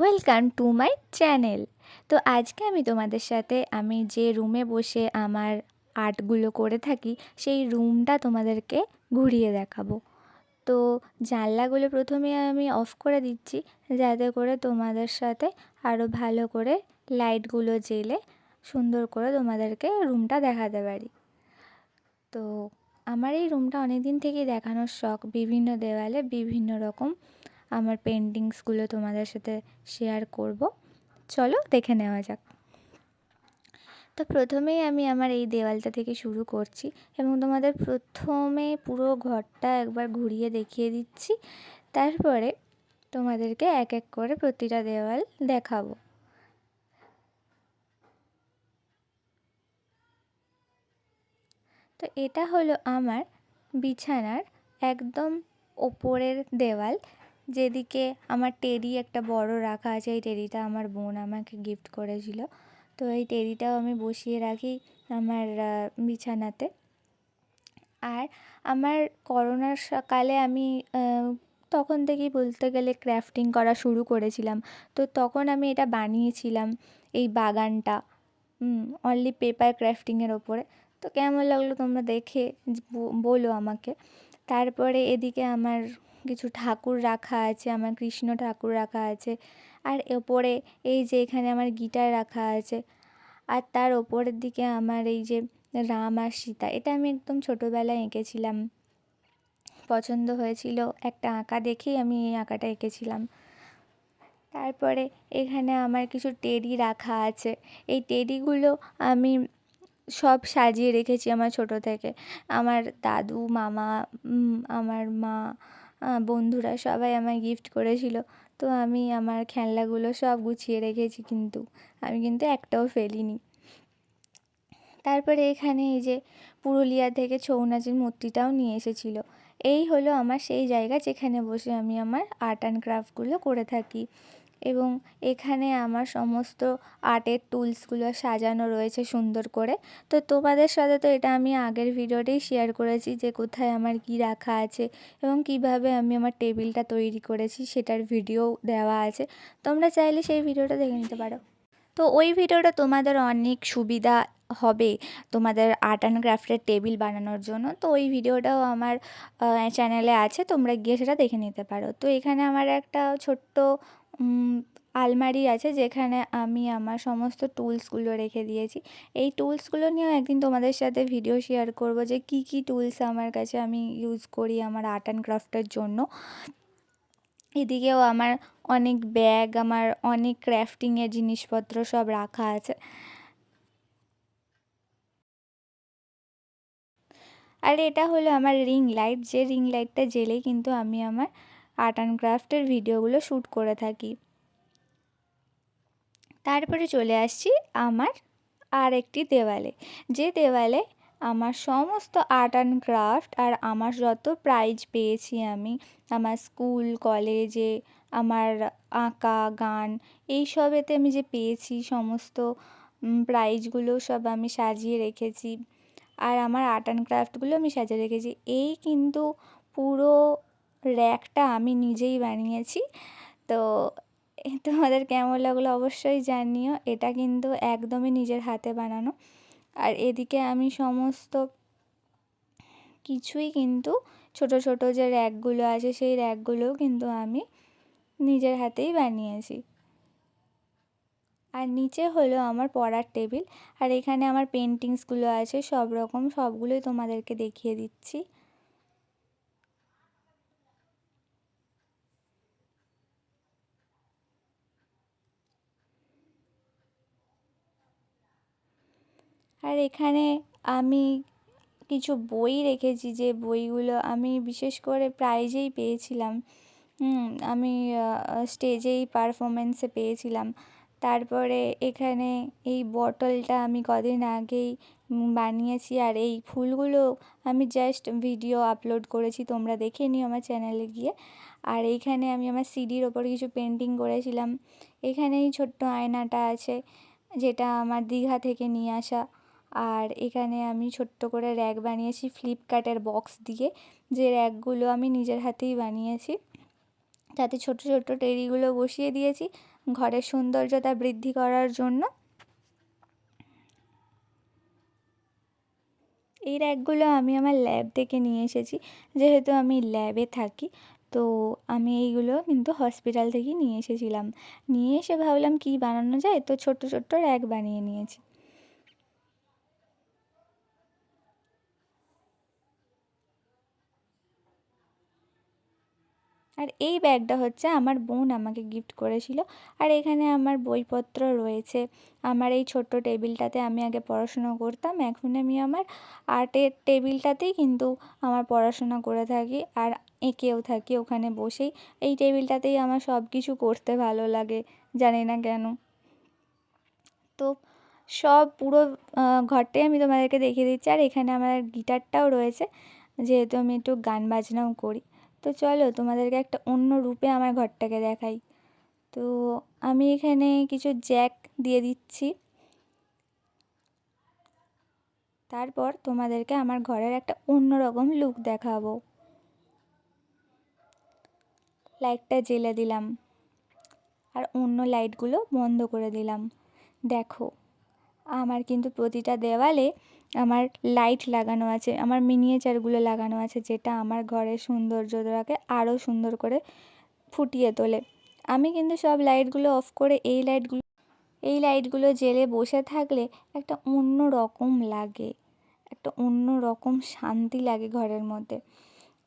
Welcome to my channel. তো আজকে আমি তোমাদের সাথে আমি যে রুমে বসে আমার আর্টগুলো করে থাকি, সেই রুমটা তোমাদেরকে ঘুরিয়ে দেখাবো। তো জানলাগুলো প্রথমে আমি অফ করে দিচ্ছি, যাতে করে তোমাদের সাথে আরও ভালো করে লাইটগুলো জেলে সুন্দর করে তোমাদেরকে রুমটা দেখাতে পারি। তো আমার এই রুমটা অনেক দিন থেকেই দেখানোর শখ, বিভিন্ন দেওয়ালে বিভিন্ন রকম আমার পেন্টিংসগুলো তোমাদের সাথে শেয়ার করব। চলো দেখে নেওয়া যাক। তো প্রথমেই আমি আমার এই দেওয়ালটা থেকে শুরু করছি এবং তোমাদের প্রথমে পুরো ঘরটা একবার ঘুরিয়ে দেখিয়ে দিচ্ছি। তারপরে তোমাদেরকে এক এক করে প্রতিটা দেওয়াল দেখাবো। তো এটা হলো আমার বিছানার একদম ওপরের দেওয়াল। যেদিকে আমার টেডি একটা বড় রাখা আছে, এই টেডিটা আমার বোন আমাকে গিফট করেছিল। তো এই টেডিটাও আমি বসিয়ে রাখি আমার বিছানাতে। আর আমার করোনার সকালে আমি তখন থেকেই বলতে গেলে ক্রাফটিং করা শুরু করেছিলাম। তো তখন আমি এটা বানিয়েছিলাম, এই বাগানটা অনলি পেপার ক্রাফটিংয়ের ওপরে। তো কেমন লাগল তোমরা দেখে বলো আমাকে। তারপরে এদিকে আমার কিছু ঠাকুর রাখা আছে, আমার কৃষ্ণ ঠাকুর রাখা আছে। আর ওপরে এই যে এখানে আমার গিটার রাখা আছে। আর তার ওপরের দিকে আমার এই যে রাম আর সীতা, এটা আমি একদম ছোটোবেলায় এঁকেছিলাম। পছন্দ হয়েছিল একটা আঁকা দেখেই আমি এই আঁকাটা এঁকেছিলাম। তারপরে এখানে আমার কিছু টেডি রাখা আছে। এই টেডিগুলো আমি সব সাজিয়ে রেখেছি আমার ছোটো থেকে। আমার দাদু, মামা আমার মা বন্ধুরা সবাই আমায় গিফট করেছিল। তো আমি আমার খেলনাগুলো সব গুছিয়ে রেখেছি কিন্তু, আমি কিন্তু একটাও ফেলিনি। তারপরে এখানে এই যে পুরুলিয়া থেকে ছৌ নাচের মূর্তিটাও নিয়ে এসেছিল। এই হলো আমার সেই জায়গা যেখানে বসে আমি আমার আর্ট অ্যান্ড ক্রাফটগুলো করে থাকি। এবং এখানে আমার সমস্ত আর্টের টুলসগুলো সাজানো রয়েছে সুন্দর করে। তো তোমাদের সাথে তো এটা আমি আগের ভিডিওতেই শেয়ার করেছি যে কোথায় আমার কি রাখা আছে এবং কীভাবে আমি আমার টেবিলটা তৈরি করেছি সেটার ভিডিও দেওয়া আছে। তোমরা চাইলে সেই ভিডিওটা দেখে নিতে পারো। তো ওই ভিডিওটা তোমাদের অনেক সুবিধা হবে তোমাদের আর্ট অ্যান্ড ক্রাফটের টেবিল বানানোর জন্য। তো ওই ভিডিওটাও আমার চ্যানেলে আছে, তোমরা গিয়ে সেটা দেখে নিতে পারো। তো এখানে আমার একটা ছোট্ট আলমারি আছে যেখানে আমি আমার সমস্ত টুলসগুলো রেখে দিয়েছি। এই টুলসগুলো নিয়েও একদিন তোমাদের সাথে ভিডিও শেয়ার করব যে কি কি টুলস আমার কাছে আমি ইউজ করি আমার আর্ট অ্যান্ড ক্রাফটের জন্য। এদিকেও আমার অনেক ব্যাগ, আমার অনেক ক্রাফটিংয়ের জিনিসপত্র সব রাখা আছে। আর এটা হলো আমার রিং লাইট, যে রিং লাইটটা জেলেই কিন্তু আমি আমার আর্ট অ্যান্ড ক্রাফটের ভিডিওগুলো শ্যুট করে থাকি। তারপরে চলে আসছি আমার আর একটি দেওয়ালে। যে দেওয়ালে আমার সমস্ত আর্ট অ্যান্ড ক্রাফট আর আমার যত প্রাইজ পেয়েছি আমি, আমার স্কুল, কলেজে, আমার আঁকা, গান, এই সবেতে আমি যে পেয়েছি সমস্ত প্রাইজগুলো সব আমি সাজিয়ে রেখেছি। আর আমার আর্ট অ্যান্ড ক্রাফটগুলো আমি সাজিয়ে রেখেছি। এই কিন্তু পুরো র্যাকটা আমি নিজেই বানিয়েছি। তো তোমাদের কেমন লাগল অবশ্যই জানিও। এটা কিন্তু একদমই নিজের হাতে বানানো। আর এদিকে আমি সমস্ত কিছুই কিন্তু ছোট ছোট যে র্যাকগুলো আছে সেই র্যাকগুলোও কিন্তু আমি নিজের হাতেই বানিয়েছি। আর নিচে হলো আমার পড়ার টেবিল। আর এখানে আমার পেন্টিংসগুলো আছে সব রকম, সবগুলোই তোমাদেরকে দেখিয়ে দিচ্ছি। আর এখানে আমি কিছু বই রেখেছি, যে বইগুলো আমি বিশেষ করে প্রাইজেই পেয়েছিলাম। আমি স্টেজেই পারফরমেন্সে পেয়েছিলাম। তারপরে এখানে এই বটলটা আমি কদিন আগেই বানিয়েছি, আর এই ফুলগুলো আমি জাস্ট ভিডিও আপলোড করেছি, তোমরা দেখে নিও আমার চ্যানেলে গিয়ে। আর এইখানে আমি আমার সিডির ওপর কিছু পেন্টিং করেছিলাম। এখানে এই ছোট্ট আয়নাটা আছে, যেটা আমার দীঘা থেকে নিয়ে আসা। আর এখানে আমি ছোট্ট করে র্যাক বানিয়েছি ফ্লিপকার্টের বক্স দিয়ে। যে র্যাকগুলো আমি নিজের হাতেই বানিয়েছি। তাতে ছোট ছোট টেরিগুলো বসিয়ে দিয়েছি ঘরের সৌন্দর্যতা বৃদ্ধি করার জন্য। এই র্যাকগুলো আমি আমার ল্যাব থেকে নিয়ে এসেছি। যেহেতু আমি ল্যাবে থাকি, তো আমি এইগুলো কিন্তু হসপিটাল থেকেই নিয়ে এসেছিলাম। নিয়ে এসে ভাবলাম কী বানানো যায়? তো ছোট্ট ছোট্ট র্যাক বানিয়ে নিয়েছি। আর এই ব্যাগটা হচ্ছে আমার বোন আমাকে গিফট করেছিল। আর এখানে আমার বইপত্র রয়েছে। আমার এই ছোট্ট টেবিলটাতে আমি আগে পড়াশোনা করতাম। এখন আমি আমার আর্টের টেবিলটাতেই কিন্তু আমার পড়াশোনা করে থাকি আর এঁকেও থাকি ওখানে বসেই। এই টেবিলটাতেই আমার সব কিছু করতে ভালো লাগে, জানি না কেন। তো সব পুরো ঘরটাই আমি তোমাদেরকে দেখিয়ে দিচ্ছি। আর এখানে আমার গিটারটাও রয়েছে। যেহেতু আমি একটু গান বাজনাও করি। তো চলো তোমাদেরকে একটা অন্য রূপে আমার ঘরটাকে দেখাই। তো আমি এখানে কিছু জ্যাক দিয়ে দিচ্ছি। তারপর তোমাদেরকে আমার ঘরের একটা অন্যরকম লুক দেখাবো। লাইটটা জ্বেলে দিলাম। আর অন্য লাইটগুলো বন্ধ করে দিলাম। দেখো, আমার কিন্তু প্রতিটা দেওয়ালে আমার লাইট লাগানো আছে, আমার মিনিয়েচারগুলো লাগানো আছে, যেটা আমার ঘরের সৌন্দর্যটাকে আরও সুন্দর করে ফুটিয়ে তোলে। আমি কিন্তু সব লাইটগুলো অফ করে এই লাইটগুলো এই লাইটগুলো জ্বেলে বসে থাকলে একটা অন্য রকম লাগে, একটা অন্য রকম শান্তি লাগে ঘরের মধ্যে।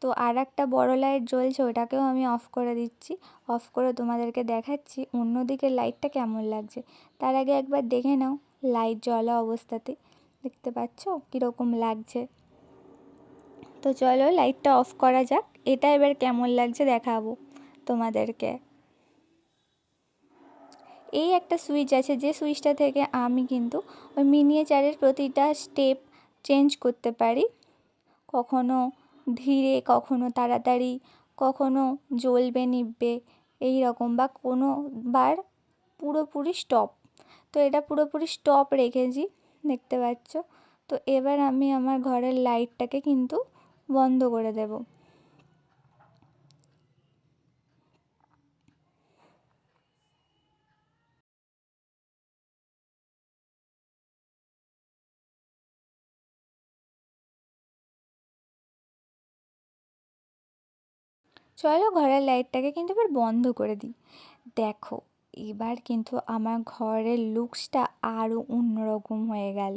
তো আর একটা বড়ো লাইট জ্বলছে, ওটাকেও আমি অফ করে দিচ্ছি অফ করে তোমাদেরকে দেখাচ্ছি অন্য দিকের লাইটটা কেমন লাগছে। তার আগে একবার দেখে নাও লাইট জ্বলা অবস্থাতে। দেখতে পাচ্ছ? কীরকম লাগছে? তো চলো লাইটটা অফ করা যাক। এটা এবার কেমন লাগছে দেখাবো তোমাদেরকে। এই একটা সুইচ আছে, যে সুইচটা থেকে আমি কিন্তু ওই মিনিয়েচারের প্রতিটা স্টেপ চেঞ্জ করতে পারি। কখনো ধীরে, কখনো তাড়াতাড়ি, কখনো জ্বলবে, নিভবে এই রকম বা কোনো বার পুরোপুরি স্টপ তো এটা পুরোপুরি স্টপ রেখেছি। দেখতে পাচ্ছ? তো এবার আমি আমার ঘরের লাইটটাকে কিন্তু বন্ধ করে দেব। চলো ঘরের লাইটটাকে কিন্তু এবার বন্ধ করে দিই। দেখো এবার কিন্তু আমার ঘরের লুকসটা আরও অন্যরকম হয়ে গেল।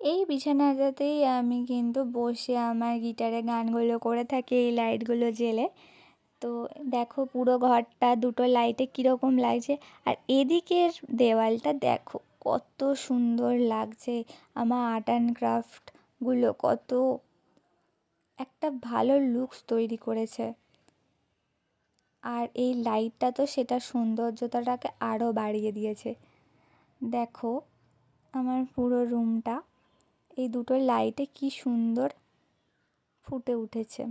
এই বিছানাটাতেই আমি কিন্তু বসে আমার গিটারে গানগুলো করে থাকি, এই লাইটগুলো জ্বেলে। তো দেখো পুরো ঘরটা, দুটো লাইটে কীরকম লাগছে। আর এদিকের দেওয়ালটা দেখো কত সুন্দর লাগছে। আমার আর্ট অ্যান্ড ক্রাফটগুলো কত একটা ভালো লুকস তৈরি করেছে। আর এই লাইটটা তো সেটার সৌন্দর্যতাটাকে আরও বাড়িয়ে দিয়েছে। দেখো, আমার পুরো রুমটা এই দুটো লাইটে কি সুন্দর ফুটে উঠেছে।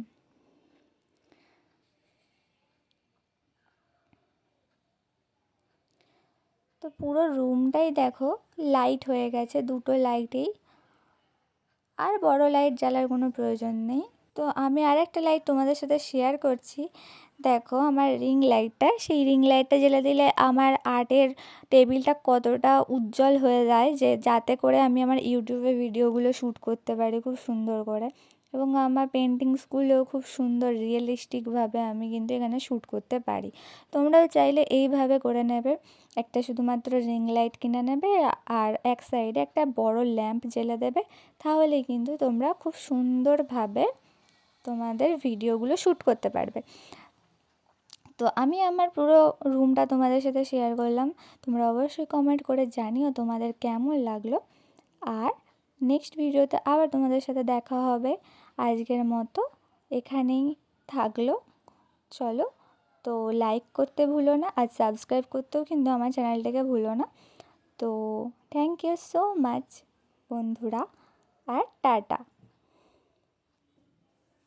তো পুরো রুমটাই দেখো লাইট হয়ে গেছে দুটো লাইটেই আর বড় লাইট জ্বালার কোনো প্রয়োজন নেই। তো আমি আর একটা লাইট তোমাদের সাথে শেয়ার করছি। দেখো আমার রিং লাইটটা সেই রিং লাইটটা জ্বেলে দিলে আমার আর্টের টেবিলটা কতটা উজ্জ্বল হয়ে যায় যে যাতে করে আমি আমার ইউটিউবে ভিডিওগুলো শ্যুট করতে পারি খুব সুন্দর করে। এবং আমার পেন্টিংসগুলোও খুব সুন্দর রিয়েলিস্টিকভাবে আমি কিন্তু এখানে শ্যুট করতে পারি। তোমরাও চাইলে এইভাবে করে নেবে। একটা শুধুমাত্র রিং লাইট কিনে নেবে আর এক সাইডে একটা বড় ল্যাম্প জ্বেলে দেবে। তাহলেই কিন্তু তোমরা খুব সুন্দরভাবে তোমাদের ভিডিওগুলো শ্যুট করতে পারবে। তো আমি আমার পুরো রুমটা তোমাদের সাথে শেয়ার করলাম। তোমরা অবশ্যই কমেন্ট করে জানিও তোমাদের কেমন লাগল। আর নেক্সট ভিডিওতে আবার তোমাদের সাথে দেখা হবে। আজকের মতো এখানেই থাকল। চলো, তো লাইক করতে ভুলো না আর সাবস্ক্রাইব করতেও কিন্তু আমার চ্যানেলটাকে ভুলো না। তো থ্যাংক ইউ সো মাচ বন্ধুরা, আর টাটা।